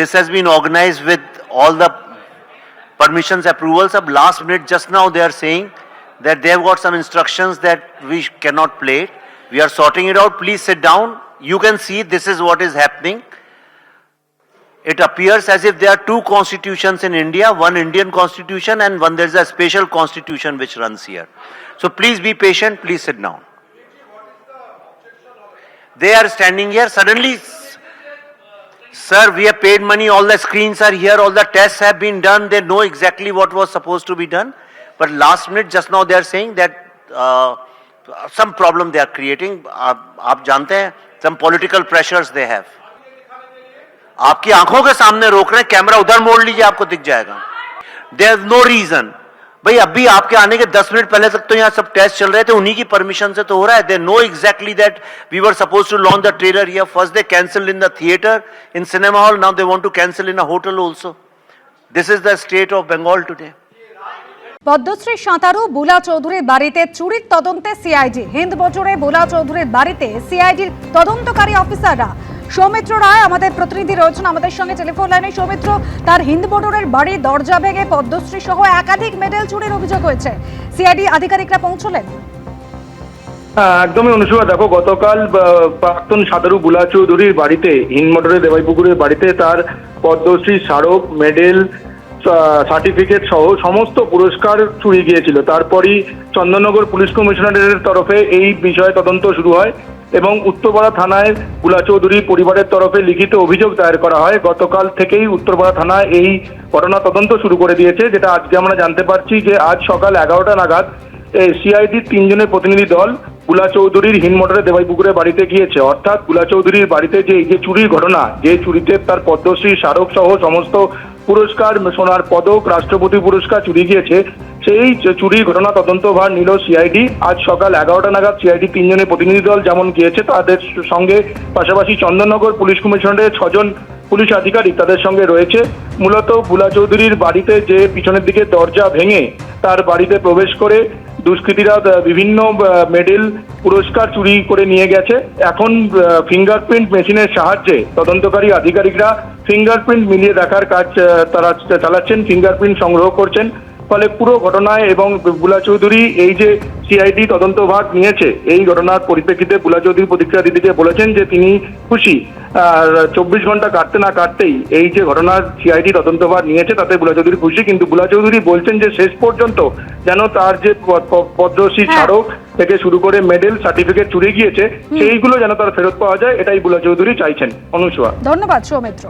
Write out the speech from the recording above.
This has been organized with all the permissions, approvals. Of last minute, just now they are saying that they have got some instructions that we cannot play it. We are sorting it out. Please sit down. You can see this is what is happening. It appears as if there are two constitutions in India, one Indian constitution and one there is a special constitution which runs here. So please be patient, please sit down. They are standing here, suddenly, sir, we have paid money, all the screens are here, all the tests have been done, they know exactly what was supposed to be done. But last minute, just now they are saying that uh, some problem they are creating, आप, आप जानते हैं, some political pressures they have. आपकी आँखों के सामने रोक रहे हैं कैमरा उधर मोड़ लीजिए आपको दिख जाएगा देर नो रीजन भाई अभी आपके आने के 10 मिनट पहले तक तो यहाँ सब टेस्ट चल रहे थे उन्हीं की परमिशन से तो हो रहा है they no exactly that we were suppose to launch the trailer here first they cancel in the theatre in cinema hall now they want to cancel in a hotel also this is the state of Bengal today Padmashri সাঁতারু বুলা চৌধুরীর বাড়িতে চুরির তদন্তে CID Hind বজরে বুলা চৌধুরীর বাড়িতে সিআইডির তদন্তকারী অফিসাররা সৌমিত্র রায় আমাদের প্রতিনিধি রয়েছেন আমাদের সঙ্গে টেলিফোন লাইনে। সৌমিত্র তার হিন্দ বর্ডারের বাড়ি দরজা ভেঙে পদ্মশ্রী সহ একাধিক মেডেল চুরির অভিযোগ হয়েছে। সিআইডি আধিকারিকরা পৌঁছলেন। হ্যাঁ, একদমই অনুসূয়া দেখো গতকাল প্রাক্তন সাদারু বুলা চৌধুরীর বাড়িতে হিনমোটরে দেবাইপুকুরের বাড়িতে তার পদ্মশ্রী স্মারক মেডেল সার্টিফিকেট সহ সমস্ত পুরস্কার চুরি গিয়েছিল। তারপরই চন্দননগর পুলিশ কমিশনারের তরফে এই বিষয়ে তদন্ত শুরু হয়। এবং উত্তরপাড়া থানায় বুলা চৌধুরী পরিবারের তরফে লিখিত অভিযোগ দায়ের করা হয়। গতকাল থেকেই উত্তরপাড়া থানা এই ঘটনা তদন্ত শুরু করে দিয়েছে, যেটা আজকে আমরা জানতে পারছি যে আজ সকাল এগারোটা নাগাদ সিআইডির তিনজনের প্রতিনিধি দল বুলা চৌধুরীর হিনমোটরে দেবাইপুকুরে বাড়িতে গিয়েছে। অর্থাৎ বুলা চৌধুরীর বাড়িতে যে, এই যে চুরির ঘটনা, যে চুরিতে তার পদ্মশ্রী স্মারক সহ সমস্ত পুরস্কার সোনার পদক, রাষ্ট্রপতি পুরস্কার চুরি গিয়েছে। সেই চুরি চুরির ঘটনা তদন্তভার নিল সিআইডি আজ সকাল এগারোটা নাগাদ সিআইডি তিনজনের প্রতিনিধি দল যেমন গিয়েছে, তাদের সঙ্গে পাশাপাশি চন্দননগর পুলিশ কমিশনারের ছজন পুলিশ আধিকারিক তাদের সঙ্গে রয়েছে। মূলত বুলা চৌধুরীর বাড়িতে যে পিছনের দিকে দরজা ভেঙে তার বাড়িতে প্রবেশ করে দুষ্কৃতীরা বিভিন্ন মেডেল পুরস্কার চুরি করে নিয়ে গেছে। এখন ফিঙ্গারপ্রিন্ট মেশিনের সাহায্যে তদন্তকারী আধিকারিকরা ফিঙ্গারপ্রিন্ট মিলিয়ে দেখার কাজ তারা চালাচ্ছেন ফিঙ্গারপ্রিন্ট সংগ্রহ করছেন। ফলে পুরো ঘটনায় এবং বুলা চৌধুরী এই যে সিআইডি তদন্তভাগ নিয়েছে, এই ঘটনার পরিপ্রেক্ষিতে বুলা চৌধুরী প্রতিক্রিয়া গিয়ে বলেছেন যে তিনি খুশি। চব্বিশ ঘণ্টা কাটতে না কাটতেই এই যে ঘটনার সিআইডি তদন্তভার নিয়েছে তাতে বুলা চৌধুরী খুশি। কিন্তু বুলা চৌধুরী বলছেন যে শেষ পর্যন্ত যেন তার যে পদ্মশ্রী হ্যাঁ। স্মারক থেকে শুরু করে মেডেল সার্টিফিকেট চুরি গিয়েছে সেইগুলো যেন তার ফেরত পাওয়া যায় এটাই বুলা চৌধুরী চাইছেন। অনুসুয়া ধন্যবাদ সৌমিত্র।